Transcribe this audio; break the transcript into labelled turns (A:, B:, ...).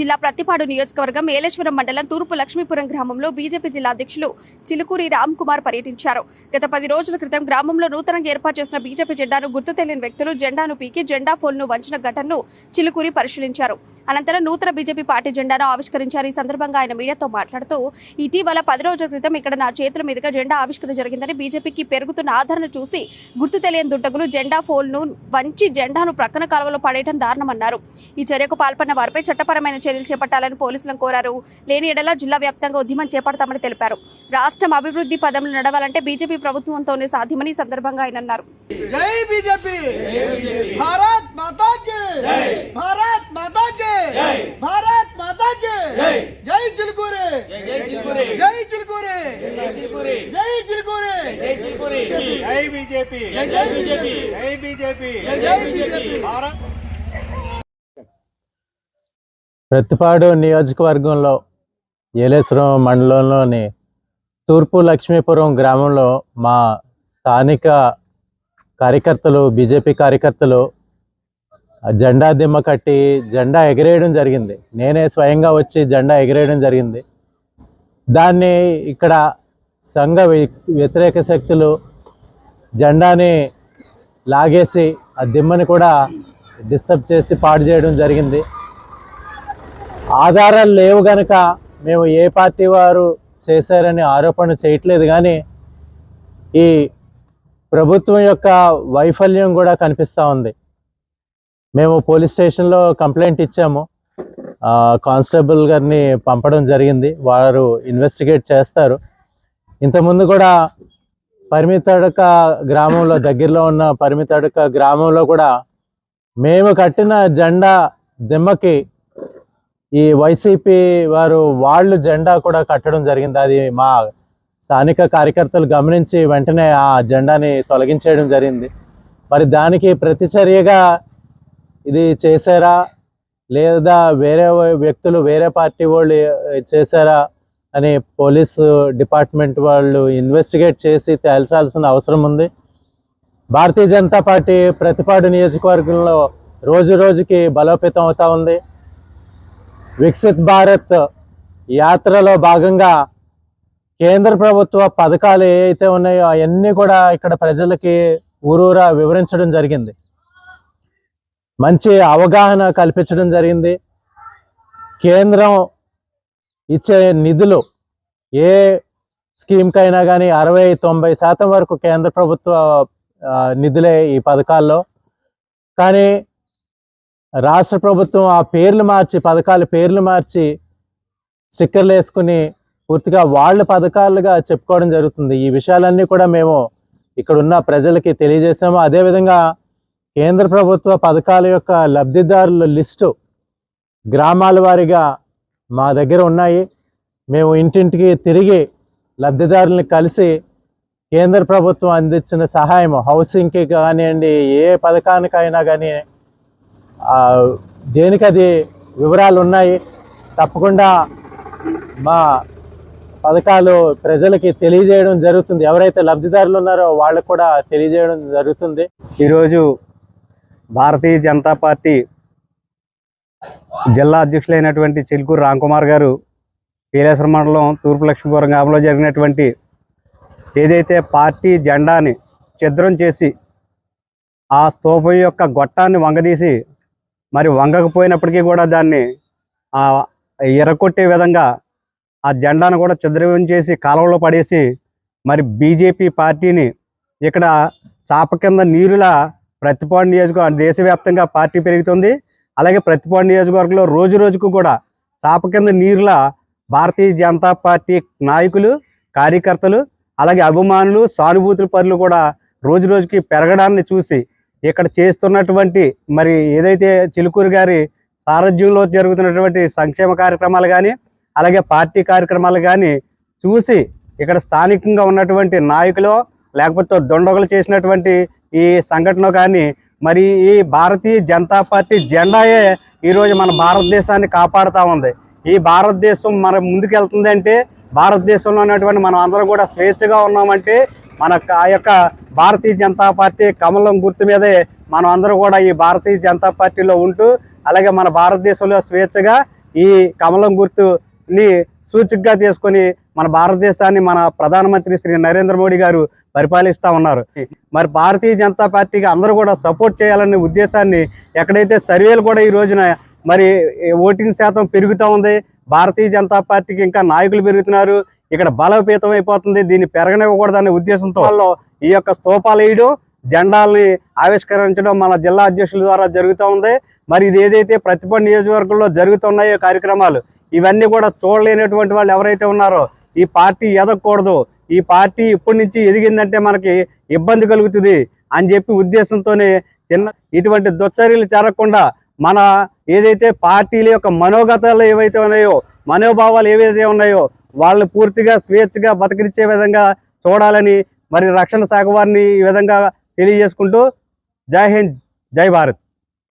A: జిల్లా ప్రతిపాడు నియోజకవర్గం ఏలేశ్వరం మండలం తూర్పు లక్ష్మీపురం గ్రామంలో బీజేపీ జిల్లా అధ్యక్షులు చిలుకూరి రామ్ కుమార్ పర్యటించారు. గత పది రోజుల క్రితం గ్రామంలో నూతనంగా ఏర్పాటు చేసిన బీజేపీ జెండాను గుర్తు తెలియని వ్యక్తులు జెండాను పీకి జెండా ఫోల్ను వంచిన ఘటనను చిలుకూరి పరిశీలించారు. అనంతరం నూతన బీజేపీ పార్టీ జెండాను ఆవిష్కరించారు. ఈ సందర్భంగా ఆయన మీడియాతో మాట్లాడుతూ ఇటీవల పది రోజుల క్రితం ఇక్కడ నా చేతుల మీదుగా జెండా ఆవిష్కరణ జరిగిందని బీజేపీకి పెరుగుతున్న ఆదరణ చూసి గుర్తు తెలియని దుండగులు జెండా ఫోల్ను వంచి జెండాను ప్రక్కన కాలువలో పడేయడం దారుణమన్నారు. ఈ చర్యకు పాల్పడిన వారిపై చట్టపరమైన చర్యలు చేపట్టాలని పోలీసులను కోరారు. లేని ఎడలా జిల్లా వ్యాప్తంగా ఉద్యమం చేపడతామని తెలిపారు. రాష్ట్రం అభివృద్ధి పదంలో నడవాలంటే బీజేపీ ప్రభుత్వంతోనే సాధ్యమని సందర్భంగా ఆయన అన్నారు.
B: జై బీజేపీ!
C: జై బీజేపీ!
B: జై బీజేపీ!
C: జై బీజేపీ! భారత్
D: ప్రతిపాడు నియోజకవర్గంలో ఏలేశ్వరం మండలంలోని తూర్పు లక్ష్మీపురం గ్రామంలో మా స్థానిక కార్యకర్తలు బీజేపీ కార్యకర్తలు ఆ జెండా దిమ్మ కట్టి జెండా ఎగిరేయడం జరిగింది. నేనే స్వయంగా వచ్చి జెండా ఎగిరేయడం జరిగింది. దాన్ని ఇక్కడ సంఘ వ్యతిరేక శక్తులు జెండాని లాగేసి ఆ దిమ్మని కూడా డిస్టర్బ్ చేసి పాడు చేయడం జరిగింది. ఆధారాలు లేవు గనక మేము ఏ పార్టీ వారు చేశారని ఆరోపణ చేయట్లేదు కానీ ఈ ప్రభుత్వం యొక్క వైఫల్యం కూడా కనిపిస్తూ ఉంది. మేము పోలీస్ స్టేషన్లో కంప్లైంట్ ఇచ్చాము. కానిస్టేబుల్ గారిని పంపడం జరిగింది. వారు ఇన్వెస్టిగేట్ చేస్తారు. ఇంతకుముందు కూడా పరిమితడక గ్రామంలో దగ్గరలో ఉన్న పరిమితడక గ్రామంలో కూడా మేము కట్టిన జెండా దిమ్మకి ఈ వైసీపీ వారు వాళ్ళు జెండా కూడా కట్టడం జరిగింది. అది మా స్థానిక కార్యకర్తలు గమనించి వెంటనే ఆ జెండాని తొలగించేయడం జరిగింది. మరి దానికి ప్రతిచర్యగా ఇది చేశారా? లేదా వేరే వ్యక్తులు వేరే పార్టీ వాళ్ళు చేశారా అని పోలీసు డిపార్ట్మెంట్ వాళ్ళు ఇన్వెస్టిగేట్ చేసి తేల్చాల్సిన అవసరం ఉంది. భారతీయ జనతా పార్టీ ప్రతిపాడు నియోజకవర్గంలో రోజు రోజుకి బలోపేతం అవుతా ఉంది. వికసిత్ భారత్ యాత్రలో భాగంగా కేంద్ర ప్రభుత్వ పథకాలు ఏవైతే ఉన్నాయో అవన్నీ కూడా ఇక్కడ ప్రజలకి ఊరూరా వివరించడం జరిగింది. మంచి అవగాహన కల్పించడం జరిగింది. కేంద్రం ఇచ్చే నిధులు ఏ స్కీమ్కైనా కానీ అరవై తొంభై శాతం వరకు కేంద్ర ప్రభుత్వ నిధులే ఈ పథకాల్లో. కానీ రాష్ట్ర ప్రభుత్వం ఆ పేర్లు మార్చి పథకాల పేర్లు మార్చి స్టిక్కర్లు వేసుకుని పూర్తిగా వాళ్ళ పథకాలుగా చెప్పుకోవడం జరుగుతుంది. ఈ విషయాలన్నీ కూడా మేము ఇక్కడ ఉన్న ప్రజలకి తెలియజేసాము అదేవిధంగా కేంద్ర ప్రభుత్వ పథకాల యొక్క లబ్ధిదారుల లిస్టు గ్రామాల వారీగా మా దగ్గర ఉన్నాయి. మేము ఇంటింటికి తిరిగి లబ్ధిదారుల్ని కలిసి కేంద్ర ప్రభుత్వం అందించిన సహాయం హౌసింగ్కి కానివ్వండి ఏ పథకానికైనా కానీ దేనికది వివరాలు ఉన్నాయి తప్పకుండా మా పథకాలు ప్రజలకి తెలియజేయడం జరుగుతుంది. ఎవరైతే లబ్ధిదారులు ఉన్నారో వాళ్ళకు కూడా తెలియజేయడం జరుగుతుంది.
B: ఈరోజు భారతీయ జనతా పార్టీ జిల్లా అధ్యక్షులైనటువంటి చిలుకూరు రామ్కుమార్ గారు పీలేశ్వర మండలం తూర్పు లక్ష్మీపురం గ్రామంలో జరిగినటువంటి ఏదైతే పార్టీ జెండాని ఛిద్రం చేసి ఆ స్తూపం యొక్క గొట్టాన్ని వంగదీసి మరి వంగకపోయినప్పటికీ కూడా దాన్ని ఆ ఎర్రకొట్టే విధంగా ఆ జెండాను కూడా చిద్రవం చేసి కాలువలో పడేసి మరి బీజేపీ పార్టీని ఇక్కడ చాప కింద నీరులా ప్రతిపాడు నియోజకవర్గం దేశవ్యాప్తంగా పార్టీ పెరుగుతుంది. అలాగే ప్రతిపాడు నియోజకవర్గంలో రోజు రోజుకు కూడా చాప కింద నీరులా భారతీయ జనతా పార్టీ నాయకులు కార్యకర్తలు అలాగే అభిమానులు సానుభూతుల పనులు కూడా రోజు రోజుకి పెరగడాన్ని చూసి ఇక్కడ చేస్తున్నటువంటి మరి ఏదైతే చిలుకూరు గారి సారథ్యంలో జరుగుతున్నటువంటి సంక్షేమ కార్యక్రమాలు కానీ అలాగే పార్టీ కార్యక్రమాలు కానీ చూసి ఇక్కడ స్థానికంగా ఉన్నటువంటి నాయకులు లేకపోతే దొండగలు చేసినటువంటి ఈ సంఘటన కానీ మరి ఈ భారతీయ జనతా పార్టీ జెండాయే ఈరోజు మన భారతదేశాన్ని కాపాడుతూ ఉంది. ఈ భారతదేశం మన ముందుకు వెళ్తుంది అంటే భారతదేశంలో ఉన్నటువంటి మనం అందరం కూడా స్వేచ్ఛగా ఉన్నామంటే మన ఆ యొక్క భారతీయ జనతా పార్టీ కమలం గుర్తు మీదే మనం అందరూ కూడా ఈ భారతీయ జనతా పార్టీలో ఉంటూ అలాగే మన భారతదేశంలో స్వేచ్ఛగా ఈ కమలం గుర్తుని సూచికగా తీసుకొని మన భారతదేశాన్ని మన ప్రధానమంత్రి శ్రీ నరేంద్ర మోడీ గారు పరిపాలిస్తూ ఉన్నారు. మరి భారతీయ జనతా పార్టీకి అందరూ కూడా సపోర్ట్ చేయాలనే ఉద్దేశాన్ని ఎక్కడైతే సర్వేలు కూడా ఈ రోజున మరి ఓటింగ్ శాతం పెరుగుతూ ఉంది భారతీయ జనతా పార్టీకి ఇంకా నాయకులు పెరుగుతున్నారు ఇక్కడ బలోపేతం అయిపోతుంది. దీన్ని పెరగనివ్వకూడదనే ఉద్దేశంతో వాళ్ళు ఈ యొక్క స్తూపాలు వేయడం జెండాల్ని ఆవిష్కరించడం మన జిల్లా అధ్యక్షుల ద్వారా జరుగుతూ ఉంది. మరి ఇది ఏదైతే ప్రతిపడి నియోజకవర్గంలో జరుగుతున్నాయో కార్యక్రమాలు ఇవన్నీ కూడా చూడలేనటువంటి వాళ్ళు ఎవరైతే ఉన్నారో ఈ పార్టీ ఎదగకూడదు. ఈ పార్టీ ఇప్పటి నుంచి ఎదిగిందంటే మనకి ఇబ్బంది కలుగుతుంది అని చెప్పి ఉద్దేశంతోనే చిన్న ఇటువంటి దుశ్చర్యలు జరగకుండా మన ఏదైతే పార్టీల యొక్క మనోగతాలు ఏవైతే ఉన్నాయో మనోభావాలు ఏవైతే ఉన్నాయో వాళ్ళని పూర్తిగా స్వేచ్ఛగా బతికించే విధంగా చూడాలని మరి రక్షణ శాఖ వారిని ఈ విధంగా తెలియజేసుకుంటూ జై హింద్ జై భారత్.